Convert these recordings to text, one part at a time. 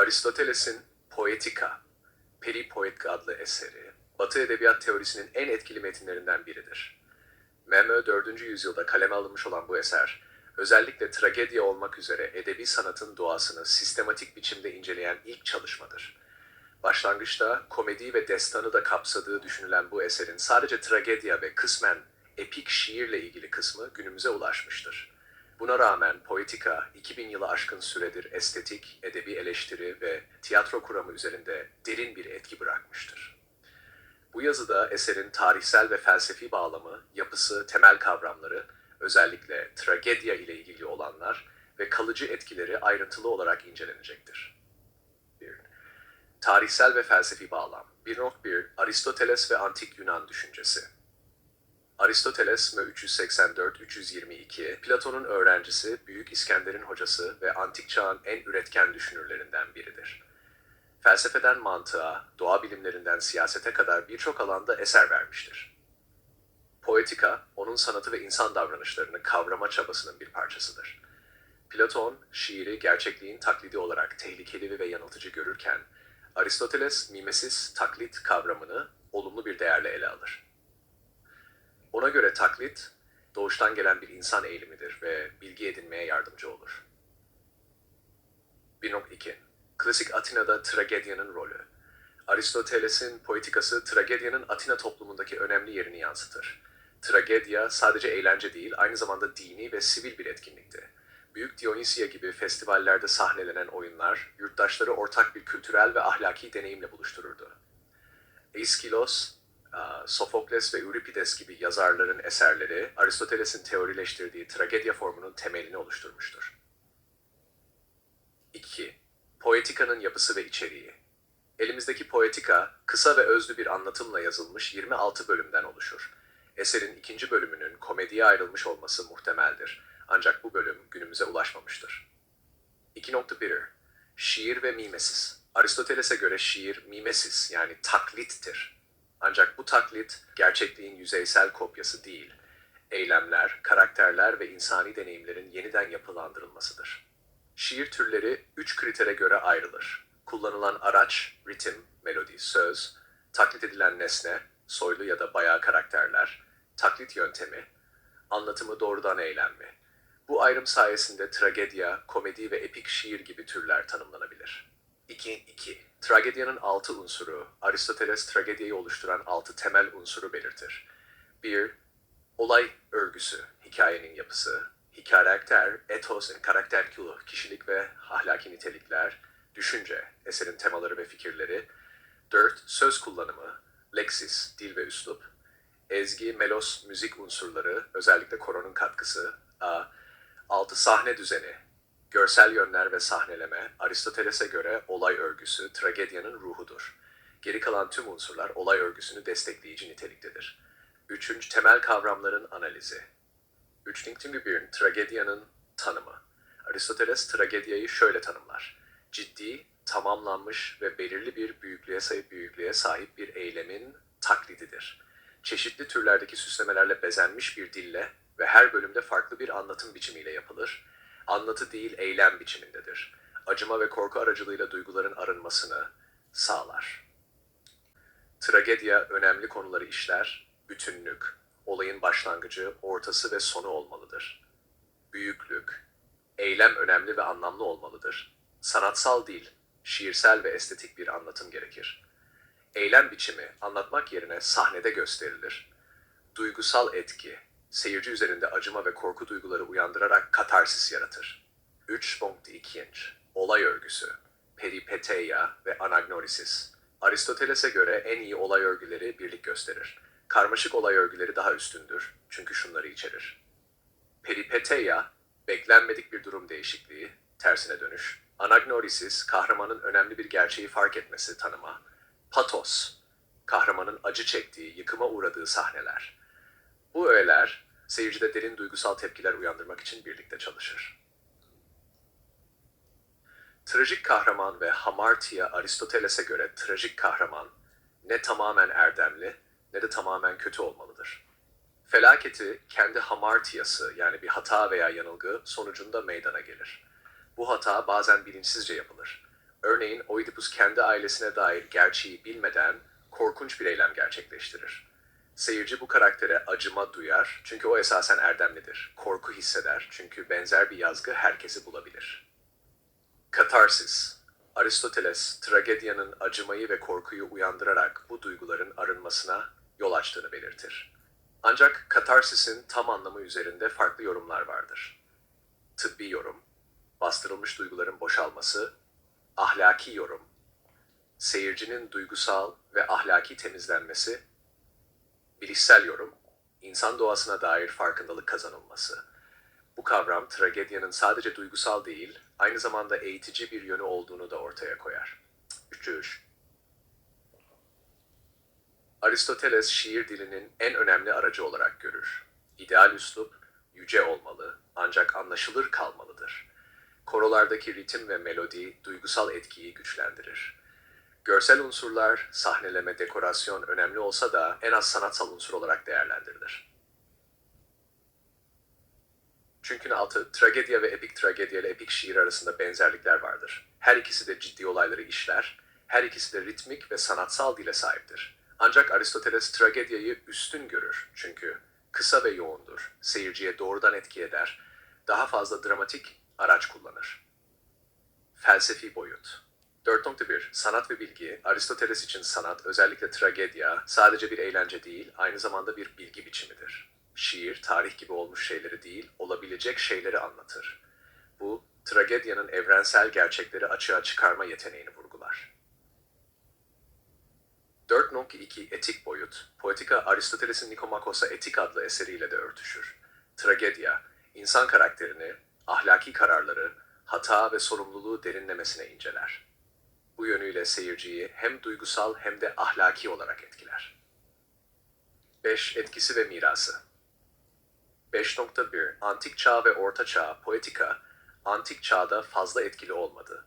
Aristoteles'in Poetika, Peripoetika adlı eseri, Batı edebiyat teorisinin en etkili metinlerinden biridir. Memö 4. yüzyılda kaleme alınmış olan bu eser, özellikle tragedya olmak üzere edebi sanatın doğasını sistematik biçimde inceleyen ilk çalışmadır. Başlangıçta komedi ve destanı da kapsadığı düşünülen bu eserin sadece tragedya ve kısmen epik şiirle ilgili kısmı günümüze ulaşmıştır. Buna rağmen Poetika 2000 yılı aşkın süredir estetik, edebi eleştiri ve tiyatro kuramı üzerinde derin bir etki bırakmıştır. Bu yazıda eserin tarihsel ve felsefi bağlamı, yapısı, temel kavramları, özellikle tragedya ile ilgili olanlar ve kalıcı etkileri ayrıntılı olarak incelenecektir. 1. Tarihsel ve felsefi bağlam 1.1 Aristoteles ve Antik Yunan düşüncesi Aristoteles mö 384-322, Platon'un öğrencisi, Büyük İskender'in hocası ve antik çağın en üretken düşünürlerinden biridir. Felsefeden mantığa, doğa bilimlerinden siyasete kadar birçok alanda eser vermiştir. Poetika, onun sanatı ve insan davranışlarını kavrama çabasının bir parçasıdır. Platon, şiiri gerçekliğin taklidi olarak tehlikeli ve yanıltıcı görürken, Aristoteles mimesis, taklit kavramını olumlu bir değerle ele alır. Ona göre taklit, doğuştan gelen bir insan eğilimidir ve bilgi edinmeye yardımcı olur. 1.2 Klasik Atina'da tragedyanın rolü Aristoteles'in poetikası tragedyanın Atina toplumundaki önemli yerini yansıtır. Tragedya sadece eğlence değil, aynı zamanda dini ve sivil bir etkinlikti. Büyük Dionisia gibi festivallerde sahnelenen oyunlar, yurttaşları ortak bir kültürel ve ahlaki deneyimle buluştururdu. Aiskilos, Aa, Sofokles ve Euripides gibi yazarların eserleri Aristoteles'in teorileştirdiği tragedya formunun temelini oluşturmuştur. 2. Poetika'nın yapısı ve içeriği. Elimizdeki poetika, kısa ve özlü bir anlatımla yazılmış 26 bölümden oluşur. Eserin ikinci bölümünün komediye ayrılmış olması muhtemeldir. Ancak bu bölüm günümüze ulaşmamıştır. 2.1 Şiir ve mimesis. Aristoteles'e göre şiir mimesis yani taklittir. Ancak bu taklit gerçekliğin yüzeysel kopyası değil, eylemler, karakterler ve insani deneyimlerin yeniden yapılandırılmasıdır. Şiir türleri üç kritere göre ayrılır. Kullanılan araç, ritim, melodi, söz, taklit edilen nesne, soylu ya da bayağı karakterler, taklit yöntemi, anlatımı doğrudan eylem mi? Bu ayrım sayesinde tragedya, komedi ve epik şiir gibi türler tanımlanabilir. 2. Tragedyanın altı unsuru, Aristoteles tragediyi oluşturan altı temel unsuru belirtir. 1. Olay örgüsü, hikayenin yapısı, karakter, etos, karakter kilo, kişilik ve ahlaki nitelikler, düşünce, eserin temaları ve fikirleri. 4. Söz kullanımı, leksis, dil ve üslup. Ezgi, melos, müzik unsurları, özellikle koronun katkısı. A. 6. Sahne düzeni, Görsel yönler ve sahneleme, Aristoteles'e göre olay örgüsü tragedyanın ruhudur. Geri kalan tüm unsurlar olay örgüsünü destekleyici niteliktedir. Üçüncü temel kavramların analizi. 3.1 tragedyanın tanımı. Aristoteles tragedyayı şöyle tanımlar. Ciddi, tamamlanmış ve belirli bir büyüklüğe sahip büyüklüğe sahip bir eylemin taklididir. Çeşitli türlerdeki süslemelerle bezenmiş bir dille ve her bölümde farklı bir anlatım biçimiyle yapılır anlatı değil eylem biçimindedir. Acıma ve korku aracılığıyla duyguların arınmasını sağlar. Tragedya önemli konuları işler, bütünlük, olayın başlangıcı, ortası ve sonu olmalıdır. Büyüklük, eylem önemli ve anlamlı olmalıdır. Sanatsal değil, şiirsel ve estetik bir anlatım gerekir. Eylem biçimi anlatmak yerine sahnede gösterilir. Duygusal etki, seyirci üzerinde acıma ve korku duyguları uyandırarak katarsis yaratır. 3.2 Olay örgüsü, peripeteia ve anagnorisis. Aristoteles'e göre en iyi olay örgüleri birlik gösterir. Karmaşık olay örgüleri daha üstündür çünkü şunları içerir. Peripeteia, beklenmedik bir durum değişikliği, tersine dönüş. Anagnorisis, kahramanın önemli bir gerçeği fark etmesi tanıma. Patos, kahramanın acı çektiği, yıkıma uğradığı sahneler. Bu öğeler seyircide derin duygusal tepkiler uyandırmak için birlikte çalışır. Trajik kahraman ve hamartia Aristoteles'e göre trajik kahraman ne tamamen erdemli ne de tamamen kötü olmalıdır. Felaketi kendi hamartiası yani bir hata veya yanılgı sonucunda meydana gelir. Bu hata bazen bilinçsizce yapılır. Örneğin Oidipus kendi ailesine dair gerçeği bilmeden korkunç bir eylem gerçekleştirir. Seyirci bu karaktere acıma duyar çünkü o esasen erdemlidir. Korku hisseder çünkü benzer bir yazgı herkesi bulabilir. Katarsis Aristoteles, tragedyanın acımayı ve korkuyu uyandırarak bu duyguların arınmasına yol açtığını belirtir. Ancak katarsis'in tam anlamı üzerinde farklı yorumlar vardır. Tıbbi yorum, bastırılmış duyguların boşalması, ahlaki yorum, seyircinin duygusal ve ahlaki temizlenmesi, bilişsel yorum, insan doğasına dair farkındalık kazanılması. Bu kavram tragedyanın sadece duygusal değil, aynı zamanda eğitici bir yönü olduğunu da ortaya koyar. 3. Aristoteles şiir dilinin en önemli aracı olarak görür. İdeal üslup yüce olmalı ancak anlaşılır kalmalıdır. Korolardaki ritim ve melodi duygusal etkiyi güçlendirir. Görsel unsurlar, sahneleme, dekorasyon önemli olsa da en az sanatsal unsur olarak değerlendirilir. Çünkü altı tragedya ve epik tragedya ile epik şiir arasında benzerlikler vardır. Her ikisi de ciddi olayları işler, her ikisi de ritmik ve sanatsal dile sahiptir. Ancak Aristoteles tragedyayı üstün görür çünkü kısa ve yoğundur, seyirciye doğrudan etki eder, daha fazla dramatik araç kullanır. Felsefi boyut 4.1 Sanat ve bilgi, Aristoteles için sanat, özellikle tragedya, sadece bir eğlence değil, aynı zamanda bir bilgi biçimidir. Şiir, tarih gibi olmuş şeyleri değil, olabilecek şeyleri anlatır. Bu, tragedyanın evrensel gerçekleri açığa çıkarma yeteneğini vurgular. 4.2 Etik boyut, Poetika Aristoteles'in Nikomakos'a Etik adlı eseriyle de örtüşür. Tragedya, insan karakterini, ahlaki kararları, hata ve sorumluluğu derinlemesine inceler. Bu yönüyle seyirciyi hem duygusal hem de ahlaki olarak etkiler. 5. Etkisi ve mirası 5.1 Antik Çağ ve Orta Çağ Poetika, Antik Çağ'da fazla etkili olmadı.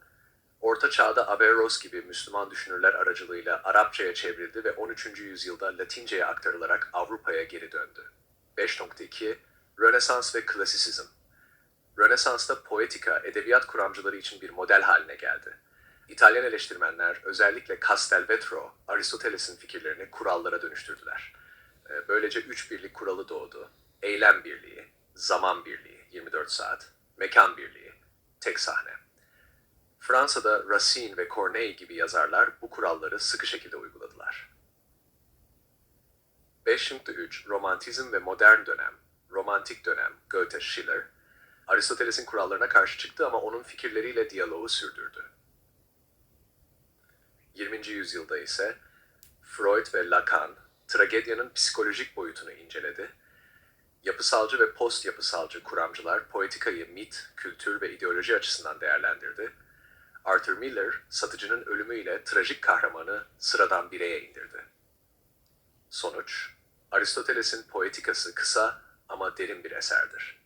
Orta Çağ'da Averroes gibi Müslüman düşünürler aracılığıyla Arapçaya çevrildi ve 13. yüzyılda Latince'ye aktarılarak Avrupa'ya geri döndü. 5.2 Rönesans ve Klasisizm Rönesans'ta poetika, edebiyat kuramcıları için bir model haline geldi. İtalyan eleştirmenler özellikle Castelvetro, Aristoteles'in fikirlerini kurallara dönüştürdüler. Ee, Böylece üç birlik kuralı doğdu. Eylem birliği, zaman birliği, 24 saat, mekan birliği, tek sahne. Fransa'da Racine ve Corneille gibi yazarlar bu kuralları sıkı şekilde uyguladılar. 5.3 Romantizm ve modern dönem, romantik dönem, Goethe, Schiller, Aristoteles'in kurallarına karşı çıktı ama onun fikirleriyle diyaloğu sürdürdü. 20. yüzyılda ise Freud ve Lacan tragedyanın psikolojik boyutunu inceledi. Yapısalcı ve post yapısalcı kuramcılar poetikayı mit, kültür ve ideoloji açısından değerlendirdi. Arthur Miller satıcının ölümüyle trajik kahramanı sıradan bireye indirdi. Sonuç, Aristoteles'in poetikası kısa ama derin bir eserdir.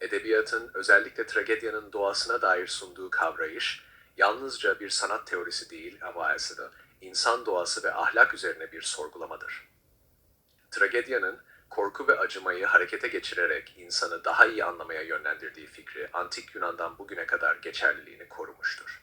Edebiyatın özellikle tragedyanın doğasına dair sunduğu kavrayış, yalnızca bir sanat teorisi değil ama aslında insan doğası ve ahlak üzerine bir sorgulamadır. Tragedyanın korku ve acımayı harekete geçirerek insanı daha iyi anlamaya yönlendirdiği fikri antik Yunan'dan bugüne kadar geçerliliğini korumuştur.